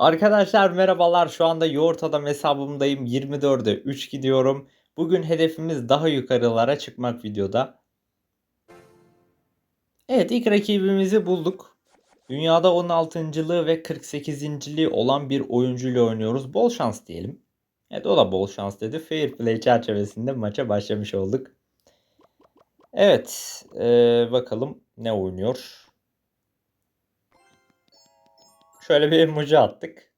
Arkadaşlar merhabalar. Şu anda Yoğurt Adam hesabımdayım. 24'e 3 gidiyorum. Bugün hedefimiz daha yukarılara çıkmak videoda. Evet ilk rakibimizi bulduk. Dünyada 16.lığı ve 48.liği olan bir oyuncuyla oynuyoruz. Bol şans diyelim. Evet o da bol şans dedi. Fair play çerçevesinde maça başlamış olduk. Evet ee, bakalım ne oynuyor. Şöyle bir emoji attık.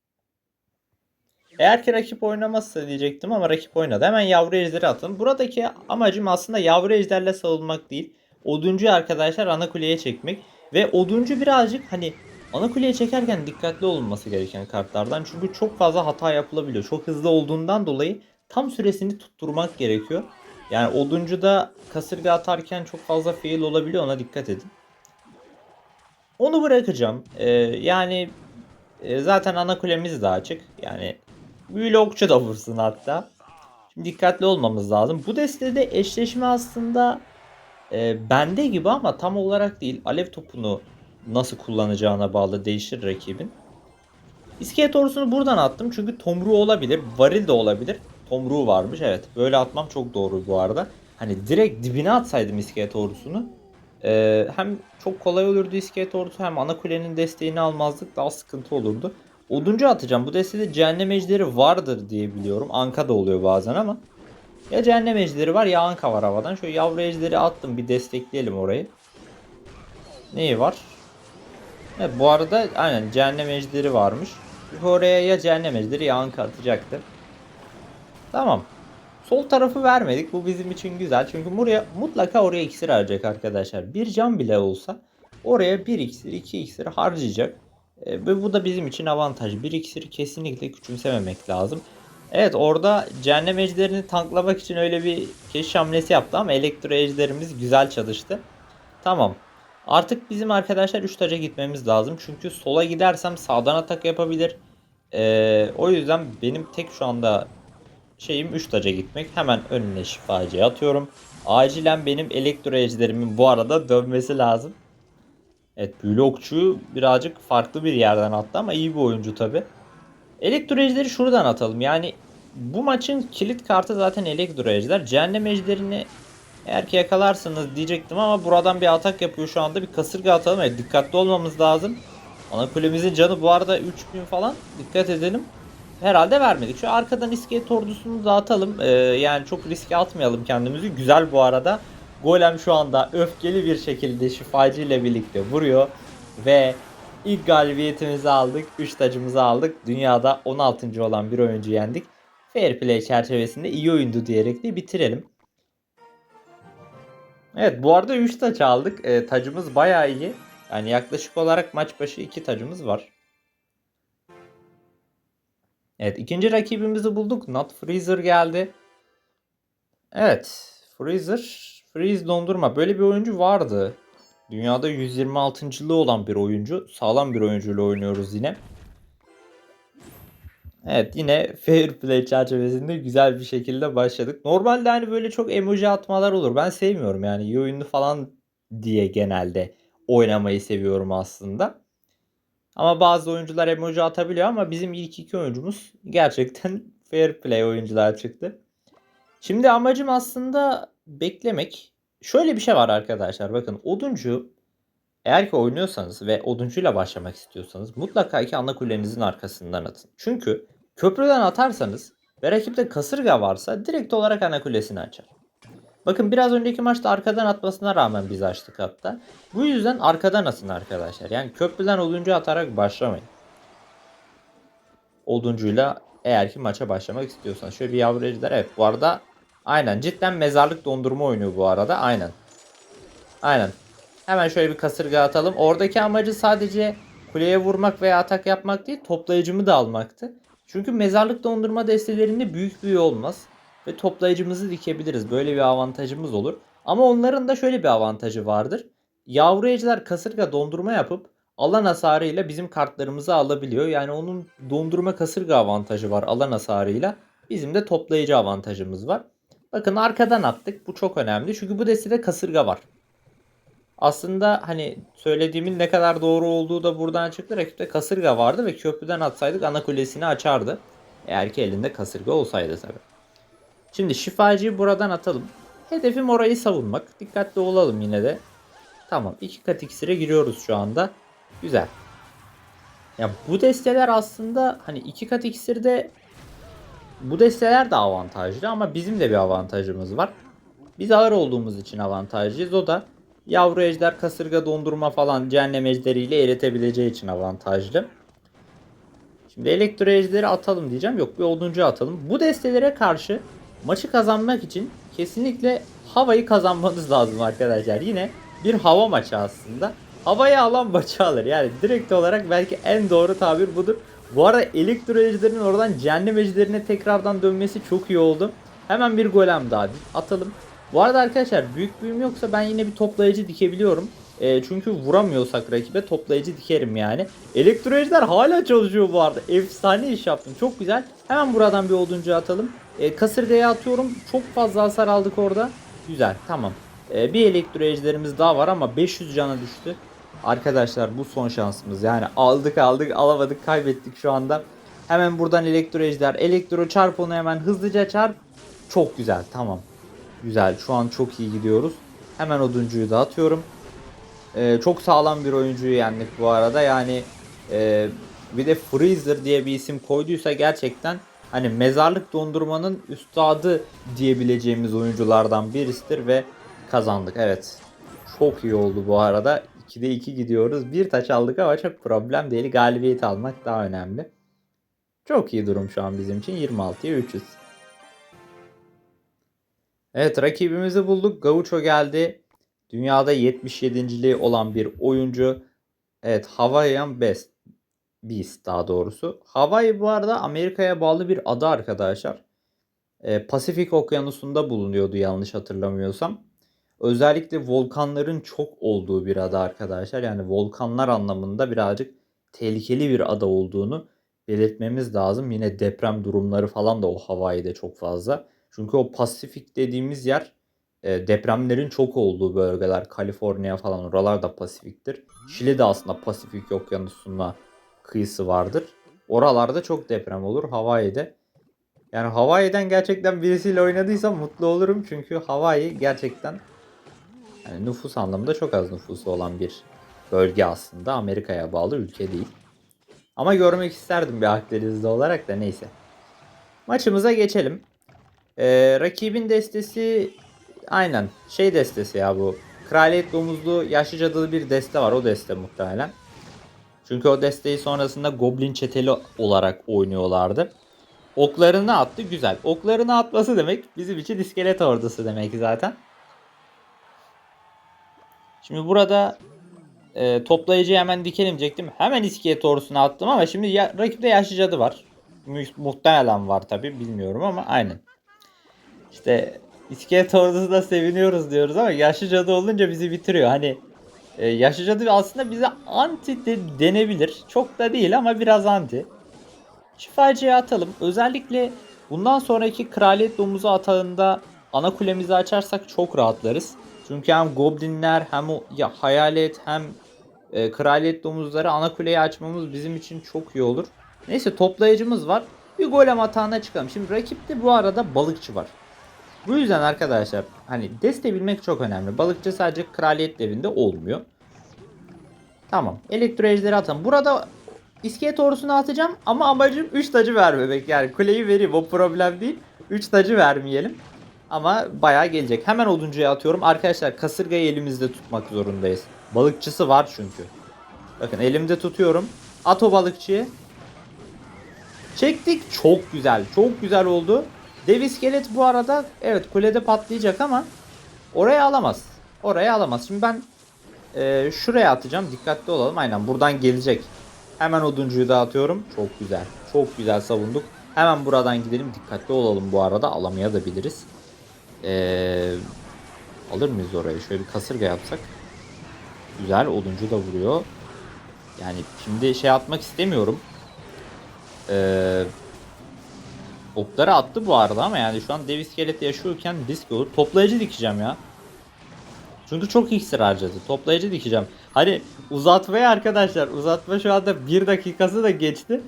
Eğer ki rakip oynamazsa diyecektim ama rakip oynadı. Hemen yavru ejderi atın. Buradaki amacım aslında yavru ejderle savunmak değil. Oduncu arkadaşlar ana kuleye çekmek. Ve oduncu birazcık hani ana kuleye çekerken dikkatli olunması gereken kartlardan. Çünkü çok fazla hata yapılabiliyor. Çok hızlı olduğundan dolayı tam süresini tutturmak gerekiyor. Yani oduncu da kasırga atarken çok fazla fail olabiliyor ona dikkat edin. Onu bırakacağım. Ee, yani e, zaten ana kulemiz de açık. Yani büyülü okçu da vursun hatta. Şimdi dikkatli olmamız lazım. Bu destede eşleşme aslında e, bende gibi ama tam olarak değil. Alev topunu nasıl kullanacağına bağlı değişir rakibin. İskelet ordusunu buradan attım çünkü tomruğu olabilir. Varil de olabilir. Tomruğu varmış evet. Böyle atmam çok doğru bu arada. Hani direkt dibine atsaydım iskelet ordusunu. E, hem çok kolay olurdu iskelet ordusu hem ana kulenin desteğini almazdık. Daha sıkıntı olurdu. Oduncu atacağım. Bu destede cehennem ejderi vardır diye biliyorum. Anka da oluyor bazen ama. Ya cehennem ejderi var ya anka var havadan. Şöyle yavru ejderi attım. Bir destekleyelim orayı. Neyi var? Evet bu arada aynen cehennem ejderi varmış. Oraya ya cehennem ejderi ya anka atacaktı. Tamam. Sol tarafı vermedik. Bu bizim için güzel. Çünkü buraya mutlaka oraya iksir harcayacak arkadaşlar. Bir can bile olsa oraya bir iksir, iki iksir harcayacak. E, ve bu da bizim için avantaj. Bir iksiri kesinlikle küçümsememek lazım. Evet orada cehennem ejderini tanklamak için öyle bir keşif hamlesi yaptı ama elektro ejderimiz güzel çalıştı. Tamam. Artık bizim arkadaşlar 3 taca gitmemiz lazım. Çünkü sola gidersem sağdan atak yapabilir. E, o yüzden benim tek şu anda şeyim 3 taca gitmek. Hemen önüne şifacı atıyorum. Acilen benim elektro ejderimin bu arada dönmesi lazım. Evet büyülü okçuyu birazcık farklı bir yerden attı ama iyi bir oyuncu tabi. Elektro ejderi şuradan atalım. Yani bu maçın kilit kartı zaten elektro ejder. Cehennem ejderini eğer ki yakalarsınız diyecektim ama buradan bir atak yapıyor şu anda. Bir kasırga atalım. Evet, dikkatli olmamız lazım. Ana kulemizin canı bu arada 3000 falan. Dikkat edelim. Herhalde vermedik. Şu arkadan iskelet ordusunu dağıtalım. Ee, yani çok riske atmayalım kendimizi. Güzel bu arada. Golem şu anda öfkeli bir şekilde şifacı ile birlikte vuruyor. Ve ilk galibiyetimizi aldık. 3 tacımızı aldık. Dünyada 16. olan bir oyuncu yendik. Fair play çerçevesinde iyi oyundu diyerek de bitirelim. Evet bu arada 3 taç aldık. E, tacımız bayağı iyi. Yani yaklaşık olarak maç başı 2 tacımız var. Evet ikinci rakibimizi bulduk. Not Freezer geldi. Evet Freezer Freeze dondurma. Böyle bir oyuncu vardı. Dünyada 126.lığı olan bir oyuncu. Sağlam bir oyuncuyla oynuyoruz yine. Evet yine fair play çerçevesinde güzel bir şekilde başladık. Normalde hani böyle çok emoji atmalar olur. Ben sevmiyorum yani iyi oyunlu falan diye genelde oynamayı seviyorum aslında. Ama bazı oyuncular emoji atabiliyor ama bizim ilk iki oyuncumuz gerçekten fair play oyuncular çıktı. Şimdi amacım aslında beklemek. Şöyle bir şey var arkadaşlar bakın oduncu eğer ki oynuyorsanız ve oduncuyla başlamak istiyorsanız mutlaka ki ana kulenizin arkasından atın. Çünkü köprüden atarsanız ve rakipte kasırga varsa direkt olarak ana kulesini açar. Bakın biraz önceki maçta arkadan atmasına rağmen biz açtık hatta. Bu yüzden arkadan atın arkadaşlar. Yani köprüden oduncu atarak başlamayın. Oduncuyla eğer ki maça başlamak istiyorsanız. Şöyle bir yavru ejder. Evet bu arada aynen cidden mezarlık dondurma oynuyor bu arada. Aynen. Aynen. Hemen şöyle bir kasırga atalım. Oradaki amacı sadece kuleye vurmak veya atak yapmak değil toplayıcımı da almaktı. Çünkü mezarlık dondurma destelerinde büyük büyü olmaz. Ve toplayıcımızı dikebiliriz. Böyle bir avantajımız olur. Ama onların da şöyle bir avantajı vardır. Yavru ejder kasırga dondurma yapıp alan hasarıyla bizim kartlarımızı alabiliyor. Yani onun dondurma kasırga avantajı var alan hasarıyla. Bizim de toplayıcı avantajımız var. Bakın arkadan attık. Bu çok önemli. Çünkü bu destede kasırga var. Aslında hani söylediğimin ne kadar doğru olduğu da buradan çıktı. Rakipte kasırga vardı ve köprüden atsaydık ana kulesini açardı. Eğer ki elinde kasırga olsaydı tabi. Şimdi şifacıyı buradan atalım. Hedefim orayı savunmak. Dikkatli olalım yine de. Tamam iki kat iksire giriyoruz şu anda. Güzel. Ya bu desteler aslında hani iki kat iksirde bu desteler de avantajlı ama bizim de bir avantajımız var. Biz ağır olduğumuz için avantajlıyız. O da yavru ejder, kasırga dondurma falan cehennem ejderiyle eritebileceği için avantajlı. Şimdi elektro ejderi atalım diyeceğim. Yok bir oduncu atalım. Bu destelere karşı maçı kazanmak için kesinlikle havayı kazanmanız lazım arkadaşlar. Yine bir hava maçı aslında. Havaya alan maçı alır. Yani direkt olarak belki en doğru tabir budur. Bu arada elektro ejderinin oradan cehennem ejderine tekrardan dönmesi çok iyi oldu. Hemen bir golem daha atalım. Bu arada arkadaşlar büyük büyüm yoksa ben yine bir toplayıcı dikebiliyorum. E, çünkü vuramıyorsak rakibe toplayıcı dikerim yani. Elektro ejder hala çalışıyor bu arada. Efsane iş yaptım. Çok güzel. Hemen buradan bir oduncu atalım. E, kasırgaya atıyorum. Çok fazla hasar aldık orada. Güzel tamam. E, bir elektro ejderimiz daha var ama 500 cana düştü. Arkadaşlar bu son şansımız. Yani aldık aldık alamadık kaybettik şu anda. Hemen buradan elektro ejder. Elektro çarp onu hemen hızlıca çarp. Çok güzel tamam. Güzel şu an çok iyi gidiyoruz. Hemen oduncuyu da atıyorum. Ee, çok sağlam bir oyuncuyu yendik bu arada. Yani e, bir de Freezer diye bir isim koyduysa gerçekten hani mezarlık dondurmanın üstadı diyebileceğimiz oyunculardan birisidir ve kazandık. Evet. Çok iyi oldu bu arada. 2'de 2 gidiyoruz. Bir taç aldık ama çok problem değil. Galibiyet almak daha önemli. Çok iyi durum şu an bizim için. 26'ya 300. Evet rakibimizi bulduk. Gaucho geldi. Dünyada 77. olan bir oyuncu. Evet Hawaiian Best. Beast daha doğrusu. Hawaii bu arada Amerika'ya bağlı bir ada arkadaşlar. Ee, Pasifik Okyanusu'nda bulunuyordu yanlış hatırlamıyorsam. Özellikle volkanların çok olduğu bir ada arkadaşlar. Yani volkanlar anlamında birazcık tehlikeli bir ada olduğunu belirtmemiz lazım. Yine deprem durumları falan da o Hawaii'de çok fazla. Çünkü o Pasifik dediğimiz yer e, depremlerin çok olduğu bölgeler. Kaliforniya falan oralar da Pasifik'tir. Şili de aslında Pasifik okyanusuna kıyısı vardır. Oralarda çok deprem olur. Hawaii'de. Yani Hawaii'den gerçekten birisiyle oynadıysam mutlu olurum. Çünkü Hawaii gerçekten yani nüfus anlamında çok az nüfusu olan bir bölge aslında. Amerika'ya bağlı ülke değil. Ama görmek isterdim bir Akdenizli olarak da neyse. Maçımıza geçelim. Ee, rakibin destesi aynen şey destesi ya bu. Kraliyet domuzlu yaşlı cadılı bir deste var. O deste muhtemelen. Çünkü o desteği sonrasında Goblin çeteli olarak oynuyorlardı. Oklarını attı güzel. Oklarını atması demek bizim için iskelet ordusu demek zaten. Şimdi burada e, toplayıcıyı hemen dikelim diyecektim. Hemen iskelet ordusuna attım ama şimdi ya, rakipte yaşlı cadı var. Mu- muhtemelen var tabi bilmiyorum ama aynen. İşte iskelet ordusuna seviniyoruz diyoruz ama yaşlı cadı olunca bizi bitiriyor. Hani e, yaşlı cadı aslında bize anti de denebilir. Çok da değil ama biraz anti. Şifacıya atalım. Özellikle bundan sonraki kraliyet domuzu atağında ana kulemizi açarsak çok rahatlarız. Çünkü hem goblinler hem o ya hayalet hem e, kraliyet domuzları ana kuleyi açmamız bizim için çok iyi olur. Neyse toplayıcımız var. Bir golem atağına çıkalım. Şimdi rakipte bu arada balıkçı var. Bu yüzden arkadaşlar hani deste bilmek çok önemli. Balıkçı sadece kraliyet devinde olmuyor. Tamam. Elektro ejderi atalım. Burada iskelet ordusunu atacağım ama amacım 3 tacı vermemek. Yani kuleyi vereyim o problem değil. 3 tacı vermeyelim. Ama bayağı gelecek. Hemen oduncuya atıyorum. Arkadaşlar kasırgayı elimizde tutmak zorundayız. Balıkçısı var çünkü. Bakın elimde tutuyorum. At o balıkçıyı. Çektik. Çok güzel. Çok güzel oldu. Dev iskelet bu arada evet kulede patlayacak ama oraya alamaz. Oraya alamaz. Şimdi ben e, şuraya atacağım. Dikkatli olalım. Aynen buradan gelecek. Hemen oduncuyu da atıyorum. Çok güzel. Çok güzel savunduk. Hemen buradan gidelim. Dikkatli olalım bu arada. Alamaya da biliriz. Ee, alır mıyız orayı? Şöyle bir kasırga yapsak. Güzel. Oduncu da vuruyor. Yani şimdi şey atmak istemiyorum. Ee, okları attı bu arada ama yani şu an dev iskelet yaşıyorken risk olur. Toplayıcı dikeceğim ya. Çünkü çok iksir harcadı. Toplayıcı dikeceğim. Hani uzatmaya arkadaşlar uzatma şu anda 1 dakikası da geçti.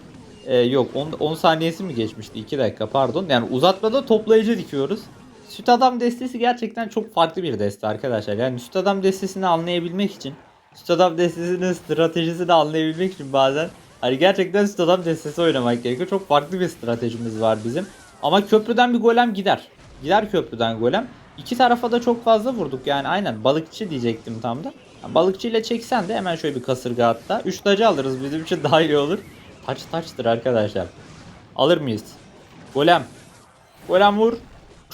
Ee, yok 10, 10 saniyesi mi geçmişti? 2 dakika pardon. Yani uzatmada toplayıcı dikiyoruz. Süt adam destesi gerçekten çok farklı bir deste arkadaşlar. Yani süt adam destesini anlayabilmek için süt adam destesinin stratejisini anlayabilmek için bazen hani gerçekten süt adam destesi oynamak gerekiyor. Çok farklı bir stratejimiz var bizim. Ama köprüden bir golem gider. Gider köprüden golem. İki tarafa da çok fazla vurduk yani aynen balıkçı diyecektim tam da. Yani balıkçı ile çeksen de hemen şöyle bir kasırga hatta. Üç tacı alırız bizim için daha iyi olur. Taç taçtır arkadaşlar. Alır mıyız? Golem. Golem vur.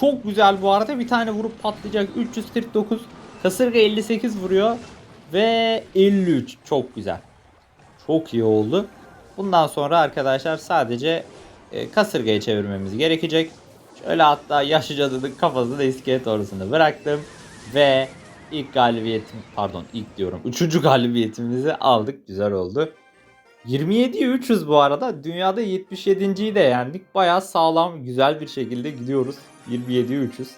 Çok güzel bu arada bir tane vurup patlayacak. 349. Kasırga 58 vuruyor. Ve 53. Çok güzel. Çok iyi oldu. Bundan sonra arkadaşlar sadece e, kasırgayı çevirmemiz gerekecek. Şöyle hatta yaşlı cadının kafasını da iskelet orasında bıraktım. Ve ilk galibiyetim pardon ilk diyorum. Üçüncü galibiyetimizi aldık. Güzel oldu. 27'ye 300 bu arada. Dünyada 77.yi de yendik. Bayağı sağlam güzel bir şekilde gidiyoruz. 27'ye 300.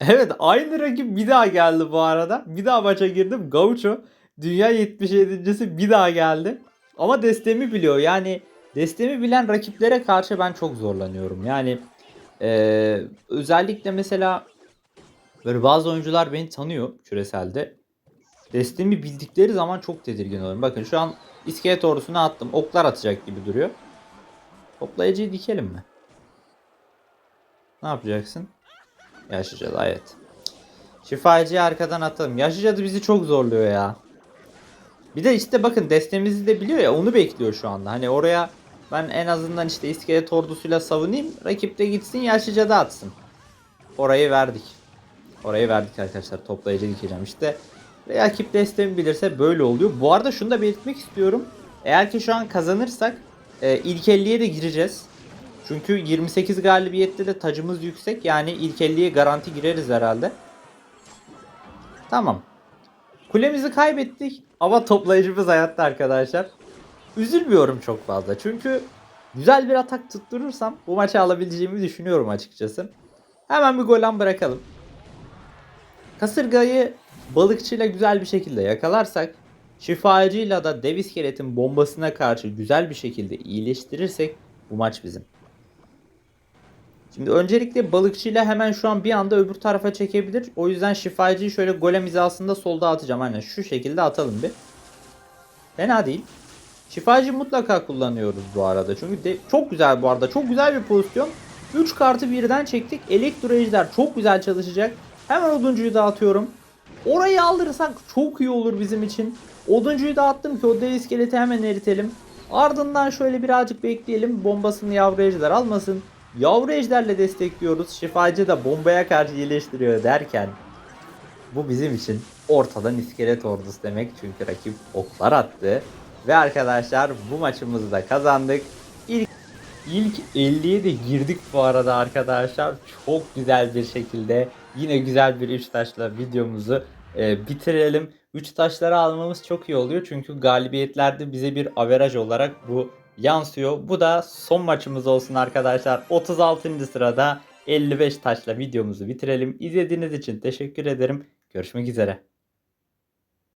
Evet aynı rakip bir daha geldi bu arada. Bir daha maça girdim. Gaucho dünya 77.si bir daha geldi. Ama destemi biliyor. Yani destemi bilen rakiplere karşı ben çok zorlanıyorum. Yani eee, özellikle mesela böyle bazı oyuncular beni tanıyor küreselde. Destemi bildikleri zaman çok tedirgin oluyorum. Bakın şu an iskelet ordusuna attım. Oklar atacak gibi duruyor. Toplayıcıyı dikelim mi? Ne yapacaksın? Yaşlıcadı evet. Şifacıyı arkadan atalım. Yaşlıcadı bizi çok zorluyor ya. Bir de işte bakın destemizi de biliyor ya onu bekliyor şu anda. Hani oraya ben en azından işte iskelet ordusuyla savunayım. Rakip de gitsin yaşlıcadı atsın. Orayı verdik. Orayı verdik arkadaşlar. Toplayıcı dikeceğim. İşte rakip destemi bilirse böyle oluyor. Bu arada şunu da belirtmek istiyorum. Eğer ki şu an kazanırsak e, ilk 50'ye de gireceğiz. Çünkü 28 galibiyette de tacımız yüksek. Yani ilk 50'ye garanti gireriz herhalde. Tamam. Kulemizi kaybettik ama toplayıcımız hayatta arkadaşlar. Üzülmüyorum çok fazla. Çünkü güzel bir atak tutturursam bu maçı alabileceğimi düşünüyorum açıkçası. Hemen bir golem bırakalım. Kasırgayı balıkçıyla güzel bir şekilde yakalarsak şifacıyla da dev iskeletin bombasına karşı güzel bir şekilde iyileştirirsek bu maç bizim. Şimdi öncelikle balıkçıyla hemen şu an bir anda öbür tarafa çekebilir. O yüzden şifacıyı şöyle golem hizasında solda atacağım. Aynen şu şekilde atalım bir. Fena değil. Şifacı mutlaka kullanıyoruz bu arada. Çünkü de, çok güzel bu arada. Çok güzel bir pozisyon. 3 kartı birden çektik. Elektro ejder çok güzel çalışacak. Hemen oduncuyu da atıyorum. Orayı alırsak çok iyi olur bizim için. Oduncuyu da attım ki o dev iskeleti hemen eritelim. Ardından şöyle birazcık bekleyelim. Bombasını yavru ejder almasın. Yavru ejderle destekliyoruz. Şifacı da bombaya karşı iyileştiriyor derken bu bizim için ortadan iskelet ordusu demek. Çünkü rakip oklar attı. Ve arkadaşlar bu maçımızı da kazandık. İlk, ilk 50'ye de girdik bu arada arkadaşlar. Çok güzel bir şekilde yine güzel bir 3 taşla videomuzu e, bitirelim. 3 taşları almamız çok iyi oluyor. Çünkü galibiyetlerde bize bir averaj olarak bu yansıyor. Bu da son maçımız olsun arkadaşlar. 36. sırada 55 taşla videomuzu bitirelim. İzlediğiniz için teşekkür ederim. Görüşmek üzere.